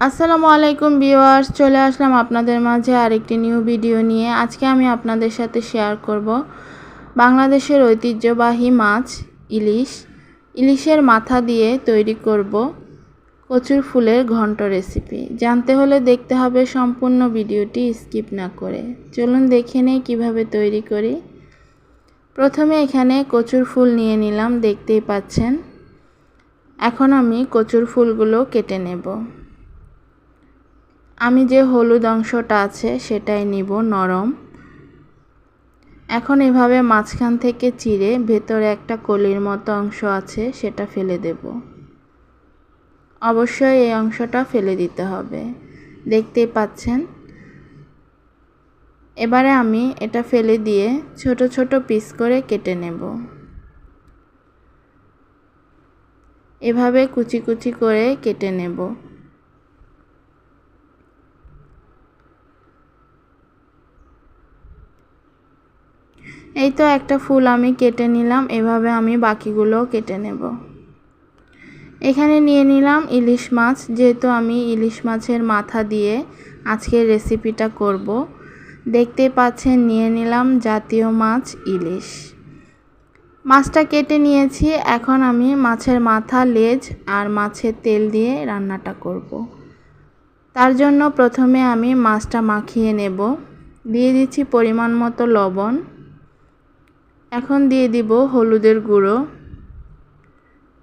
আসসালামু আলাইকুম ভিউয়ার্স, চলে আসলাম আপনাদের মাঝে আরেকটি নিউ ভিডিও নিয়ে। আজকে আমি আপনাদের সাথে শেয়ার করব বাংলাদেশের ঐতিহ্যবাহী মাছ, ইলিশ। ইলিশের মাথা দিয়ে তৈরি করব কচুর ফুলের ঘন্ট রেসিপি। জানতে হলে দেখতে হবে সম্পূর্ণ ভিডিওটি স্কিপ না করে। চলুন দেখে নেই কীভাবে তৈরি করি। প্রথমে এখানে কচুর ফুল নিয়ে নিলাম, দেখতেই পাচ্ছেন। এখন আমি কচুর ফুলগুলো কেটে নেব। আমি যে হলুদ অংশটা আছে সেটাই নিব নরম। এখন এভাবে মাঝখান থেকে চিড়ে ভেতরে একটা কলির মতো অংশ আছে সেটা ফেলে দেব। অবশ্যই এই অংশটা ফেলে দিতে হবে। দেখতেই পাচ্ছেন? এবারে আমি এটা ফেলে দিয়ে ছোট ছোট পিস করে কেটে নেব। এভাবে কুচি কুচি করে কেটে নেব। এই তো একটা ফুল আমি কেটে নিলাম, এভাবে আমি বাকিগুলো কেটে নেব। এখানে নিয়ে নিলাম ইলিশ মাছ, যেহেতু আমি ইলিশ মাছের মাথা দিয়ে আজকের রেসিপিটা করব। দেখতে পাচ্ছেন, নিয়ে নিলাম জাতীয় মাছ ইলিশ। মাছটা কেটে নিয়েছি, এখন আমি মাছের মাথা, লেজ আর মাছের তেল দিয়ে রান্নাটা করব। তার জন্য প্রথমে আমি মাছটা মাখিয়ে নেব। দিয়ে দিচ্ছি পরিমাণ মতো লবণ। এখন দিয়ে দিব হলুদের গুঁড়ো,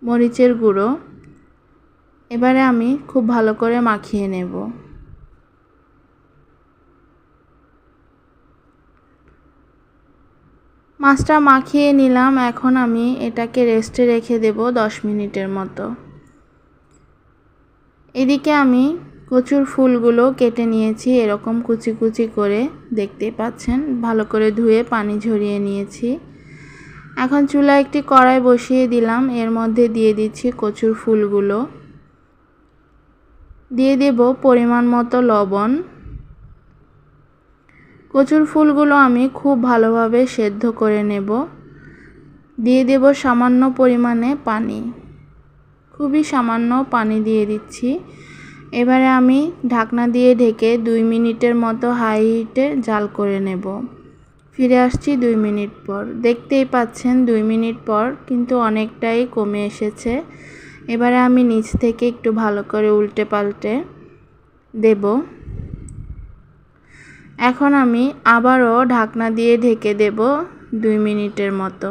মরিচের গুঁড়ো। এবারে আমি খুব ভালো করে মাখিয়ে নেব। মাছটা মাখিয়ে নিলাম, এখন আমি এটাকে রেস্টে রেখে দেব দশ মিনিটের মতো। এদিকে আমি কচুর ফুলগুলো কেটে নিয়েছি, এরকম কুচি কুচি করে, দেখতে পাচ্ছেন? ভালো করে ধুয়ে পানি ঝরিয়ে নিয়েছি। এখন চুলা একটি কড়াই বসিয়ে দিলাম। এর মধ্যে দিয়ে দিচ্ছি কচুর ফুলগুলো। দিয়ে দেব পরিমাণ মতো লবণ। কচুর ফুলগুলো আমি খুব ভালোভাবে সেদ্ধ করে নেব। দিয়ে দেব সামান্য পরিমাণে পানি। খুবই সামান্য পানি দিয়ে দিচ্ছি। এবারে আমি ঢাকনা দিয়ে ঢেকে দুই মিনিটের মতো হাই হিটে জাল করে নেব। ফিরে আসছি দুই মিনিট পর। দেখতেই পাচ্ছেন দুই মিনিট পর কিন্তু অনেকটাই কমে এসেছে। এবারে আমি নিচ থেকে একটু ভালো করে উল্টে পাল্টে দেব। এখন আমি আবারও ঢাকনা দিয়ে ঢেকে দেব দুই মিনিটের মতো।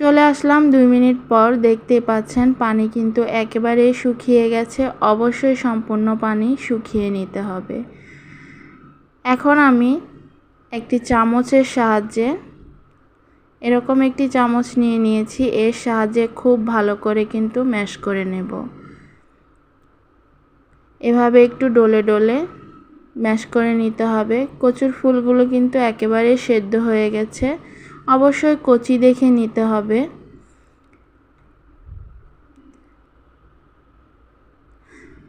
চলে আসলাম দুই মিনিট পর। দেখতে পাচ্ছেন পানি কিন্তু একেবারেই শুকিয়ে গেছে। অবশ্যই সম্পূর্ণ পানি শুকিয়ে নিতে হবে। এখন আমি একটি চামচের সাহায্যে, এরকম একটি চামচ নিয়ে নিয়েছি, এর সাহায্যে খুব ভালো করে কিন্তু ম্যাশ করে নেব। এভাবে একটু ডলে ডলে ম্যাশ করে নিতে হবে। কচুর ফুলগুলো কিন্তু একেবারে সেদ্ধ হয়ে গেছে। অবশ্যই কচি দেখে নিতে হবে।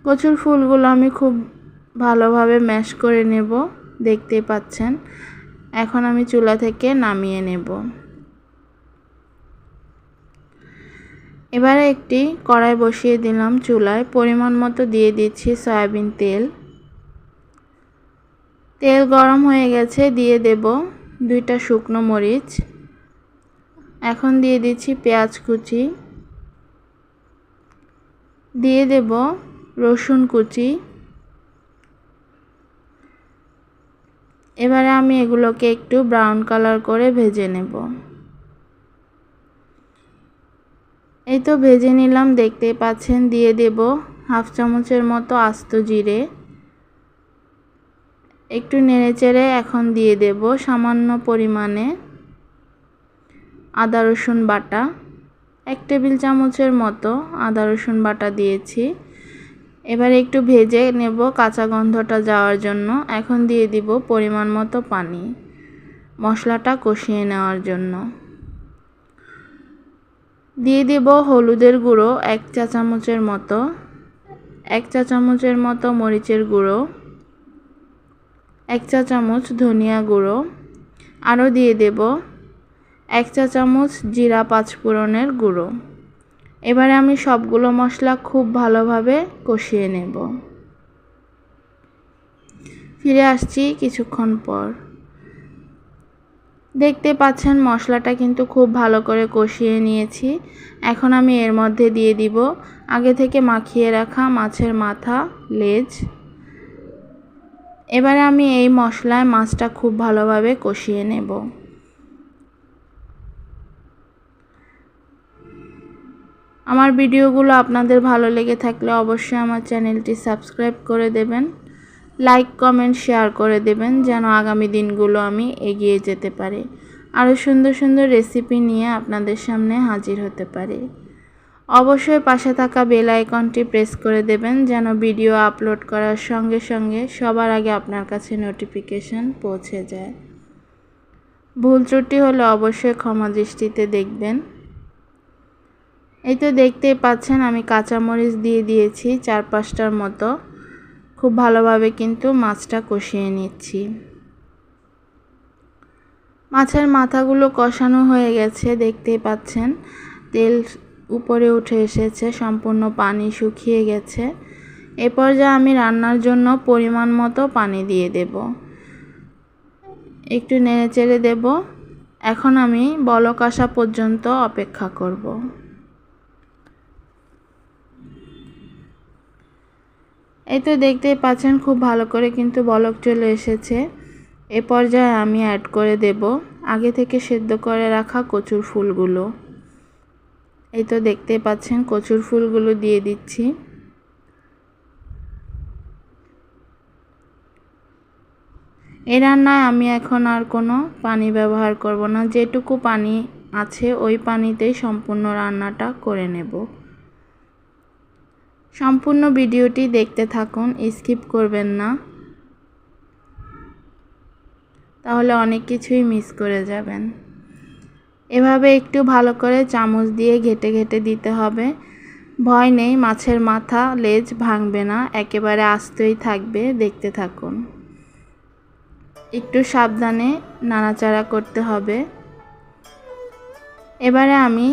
কচুর ফুলগুলো আমি খুব ভালোভাবে ম্যাশ করে নেব, দেখতেই পাচ্ছেন। এখন আমি চুলা থেকে নামিয়ে নেব। এবারে একটি কড়াই বসিয়ে দিলাম চুলায়। পরিমাণ মতো দিয়ে দিচ্ছি সয়াবিন তেল। তেল গরম হয়ে গেছে, দিয়ে দেব দুইটা শুকনো মরিচ। এখন দিয়ে দিচ্ছি পেঁয়াজ কুচি। দিয়ে দেব রসুন কুচি। এবারে আমি এগুলোকে একটু ব্রাউন কালার করে ভেজে নেব। এই তো ভেজে নিলাম, দেখতেই পাচ্ছেন, দিয়ে দেব হাফ চামচের মতো আস্ত জিরে। একটু নেড়েচেড়ে এখন দিয়ে দেব সামান্য পরিমাণে আদা রসুন বাটা। এক টেবিল চামচের মতো আদা রসুন বাটা দিয়েছি। এবার একটু ভেজে নেব কাঁচা গন্ধটা যাওয়ার জন্য। এখন দিয়ে দিব পরিমাণ মতো পানি, মশলাটা কষিয়ে নেওয়ার জন্য। দিয়ে দেব হলুদের গুঁড়ো এক চা চামচের মতো, এক চা চামচের মতো মরিচের গুঁড়ো, এক চা চামচ ধনিয়া গুঁড়ো, আরও দিয়ে দেব এক চা চামচ জিরা পাঁচ পাঁচফোড়নের গুঁড়ো। এবারে আমি সবগুলো মশলা খুব ভালোভাবে কষিয়ে নেব। ফিরে আসছি কিছুক্ষণ পর। দেখতে পাচ্ছেন মশলাটা কিন্তু খুব ভালো করে কষিয়ে নিয়েছি। এখন আমি এর মধ্যে দিয়ে দিব আগে থেকে মাখিয়ে রাখা মাছের মাথা, লেজ। এবারে আমি এই মশলায় মাছটা খুব ভালোভাবে কষিয়ে নেব। আমার ভিডিওগুলো আপনাদের ভালো লেগে থাকলে অবশ্যই আমার চ্যানেলটি সাবস্ক্রাইব করে দেবেন, লাইক, কমেন্ট, শেয়ার করে দেবেন যেন আগামী দিনগুলো আমি এগিয়ে যেতে পারি। আরও সুন্দর সুন্দর রেসিপি নিয়ে আপনাদের সামনে হাজির হতে পারি। অবশ্যই পাশে থাকা বেল আইকনটি প্রেস করে দেবেন যেন ভিডিও আপলোড করার সঙ্গে সঙ্গে সবার আগে আপনার কাছে নোটিফিকেশন পৌঁছে যায়। ভুল ত্রুটি হলে অবশ্যই ক্ষমা দৃষ্টিতে দেখবেন। এই তো দেখতেই পাচ্ছেন, আমি কাঁচামরিচ দিয়ে দিয়েছি চার পাঁচটার মতো। খুব ভালোভাবে কিন্তু মাছটা কষিয়ে নিচ্ছি। মাছের মাথাগুলো কষানো হয়ে গেছে, দেখতেই পাচ্ছেন। তেল উপরে উঠে এসেছে, সম্পূর্ণ পানি শুকিয়ে গেছে। এ পর্যায়ে আমি রান্নার জন্য পরিমাণ মতো পানি দিয়ে দেব। একটু নেড়ে চেড়ে দেব। এখন আমি বলক আসা পর্যন্ত অপেক্ষা করব। এই তো দেখতেই পাচ্ছেন, খুব ভালো করে কিন্তু বলক চলে এসেছে। এ পর্যায়ে আমি অ্যাড করে দেব। আগে থেকে সেদ্ধ করে রাখা কচুর ফুলগুলো। এই তো দেখতে পাচ্ছেন, কচুর ফুলগুলো দিয়ে দিচ্ছি। এ রান্নায় আমি এখন আর কোনো পানি ব্যবহার করব না। যেটুকু পানি আছে, ওই পানিতেই সম্পূর্ণ রান্নাটা করে নেব। সম্পূর্ণ ভিডিওটি দেখতে থাকুন, স্কিপ করবেন না। তাহলে অনেক কিছুই মিস করে যাবেন। এভাবে একটু ভালো করে চামচ দিয়ে ঘেটে ঘেটে দিতে হবে। ভয় নেই, মাছের মাথা, লেজ ভাঙবে না, একেবারে আস্তই থাকবে, দেখতে থাকুন। একটু সাবধানে নাড়াচাড়া করতে হবে। এবারে আমি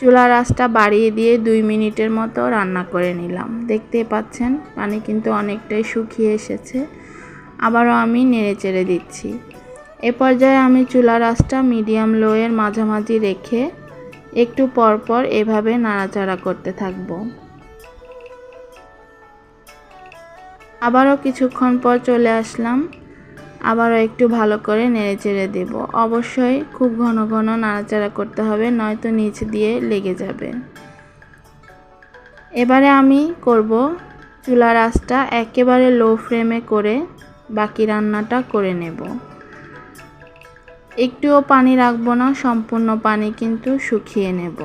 চুলা রাসটা বাড়িয়ে দিয়ে দুই মিনিটের মতো রান্না করে নিলাম। দেখতে পাচ্ছেন, পানি কিন্তু অনেকটাই শুকিয়ে এসেছে। আবারও আমি নেড়ে চেড়ে দিচ্ছি। এ পর্যায়ে আমি চুলা রাসটা মিডিয়াম লোয়ের মাঝামাঝি রেখে একটু পরপর এভাবে নাড়াচাড়া করতে থাকব। আবারও কিছুক্ষণ পর চলে আসলাম। আবারও একটু ভালো করে নেড়ে চেড়ে দেব। অবশ্যই খুব ঘন ঘন নাড়াচাড়া করতে হবে, নয়তো নিচ দিয়ে লেগে যাবে। এবারে আমি করব চুলার আঁচটা একেবারে লো ফ্লেমে করে বাকি রান্নাটা করে নেব। একটুও পানি রাখব না, সম্পূর্ণ পানি কিন্তু শুকিয়ে নেব।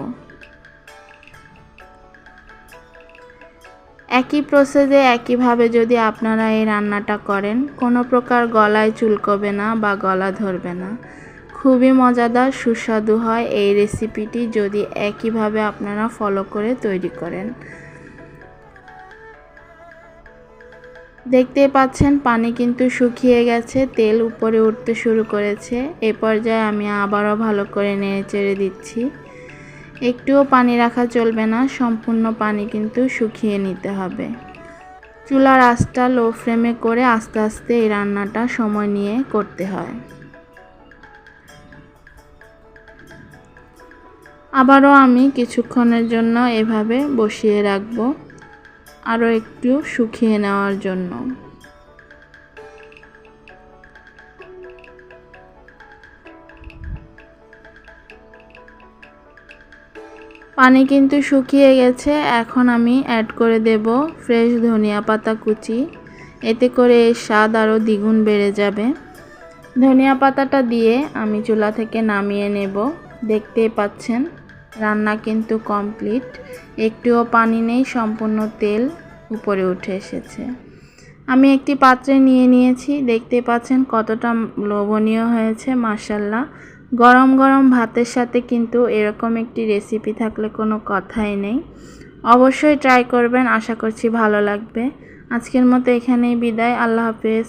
একই প্রসেসে একইভাবে যদি আপনারা এই রান্নাটা করেন, কোনো প্রকার গলায় চুলকবে না বা গলা ধরবে না। খুবই মজাদার, সুস্বাদু হয় এই রেসিপিটি যদি একইভাবে আপনারা ফলো করে তৈরি করেন। দেখতে পাচ্ছেন, পানি কিন্তু শুকিয়ে গেছে, তেল উপরে উঠতে শুরু করেছে। এ পর্যায়ে আমি আবারও ভালো করে নেড়ে চেড়ে দিচ্ছি। একটুও পানি রাখা চলবে না, সম্পূর্ণ পানি কিন্তু শুকিয়ে নিতে হবে। চুলার আঁচটা লো ফ্লেমে করে আস্তে আস্তে এই রান্নাটা সময় নিয়ে করতে হয়। আবারও আমি কিছুক্ষণের জন্য এভাবে বসিয়ে রাখব, আরও একটু শুকিয়ে নেওয়ার জন্য। পানি কিন্তু শুকিয়ে গেছে। এখন আমি অ্যাড করে দেব ফ্রেশ ধনিয়া পাতা কুচি। এতে করে এর স্বাদ আরও দ্বিগুণ বেড়ে যাবে। ধনিয়া পাতাটা দিয়ে আমি চুলা থেকে নামিয়ে নেব। দেখতেই পাচ্ছেন, রান্না কিন্তু কমপ্লিট একটুও পানি নেই, সম্পূর্ণ তেল উপরে উঠে এসেছে। আমি একটি পাত্রে নিয়ে নিয়েছি। দেখতে পাচ্ছেন কতটা লোভনীয় হয়েছে মাসাল্লাহ গরম গরম ভাতের সাথে কিন্তু এরকম একটি রেসিপি থাকলে কোনো কথাই নেই। অবশ্যই ট্রাই করবেন, আশা করছি ভালো লাগবে। আজকের মতো এখানেই বিদায়, আল্লাহ হাফেজ।